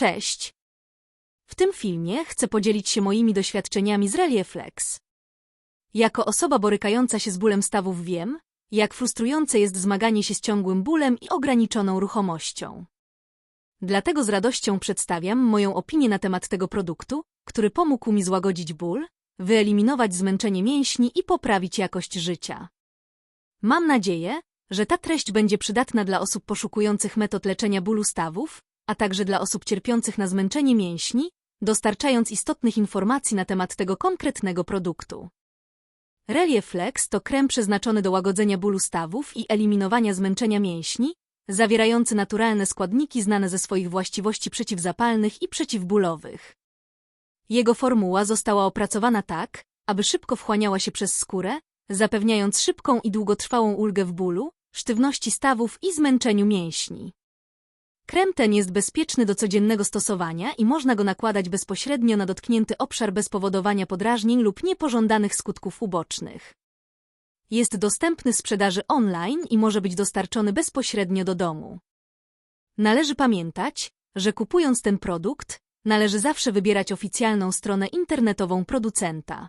Cześć! W tym filmie chcę podzielić się moimi doświadczeniami z Relieflex. Jako osoba borykająca się z bólem stawów wiem, jak frustrujące jest zmaganie się z ciągłym bólem i ograniczoną ruchomością. Dlatego z radością przedstawiam moją opinię na temat tego produktu, który pomógł mi złagodzić ból, wyeliminować zmęczenie mięśni i poprawić jakość życia. Mam nadzieję, że ta treść będzie przydatna dla osób poszukujących metod leczenia bólu stawów, a także dla osób cierpiących na zmęczenie mięśni, dostarczając istotnych informacji na temat tego konkretnego produktu. Relieflex to krem przeznaczony do łagodzenia bólu stawów i eliminowania zmęczenia mięśni, zawierający naturalne składniki znane ze swoich właściwości przeciwzapalnych i przeciwbólowych. Jego formuła została opracowana tak, aby szybko wchłaniała się przez skórę, zapewniając szybką i długotrwałą ulgę w bólu, sztywności stawów i zmęczeniu mięśni. Krem ten jest bezpieczny do codziennego stosowania i można go nakładać bezpośrednio na dotknięty obszar bez powodowania podrażnień lub niepożądanych skutków ubocznych. Jest dostępny w sprzedaży online i może być dostarczony bezpośrednio do domu. Należy pamiętać, że kupując ten produkt, należy zawsze wybierać oficjalną stronę internetową producenta.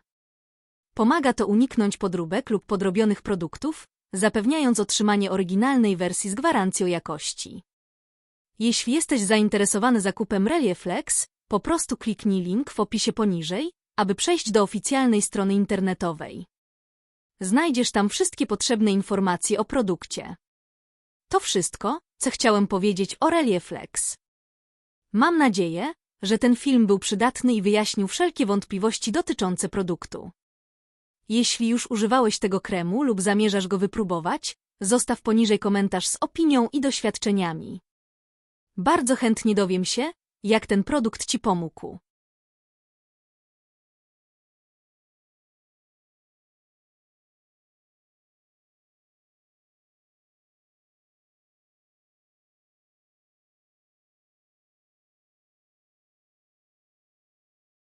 Pomaga to uniknąć podróbek lub podrobionych produktów, zapewniając otrzymanie oryginalnej wersji z gwarancją jakości. Jeśli jesteś zainteresowany zakupem Relieflex, po prostu kliknij link w opisie poniżej, aby przejść do oficjalnej strony internetowej. Znajdziesz tam wszystkie potrzebne informacje o produkcie. To wszystko, co chciałem powiedzieć o Relieflex. Mam nadzieję, że ten film był przydatny i wyjaśnił wszelkie wątpliwości dotyczące produktu. Jeśli już używałeś tego kremu lub zamierzasz go wypróbować, zostaw poniżej komentarz z opinią i doświadczeniami. Bardzo chętnie dowiem się, jak ten produkt Ci pomógł.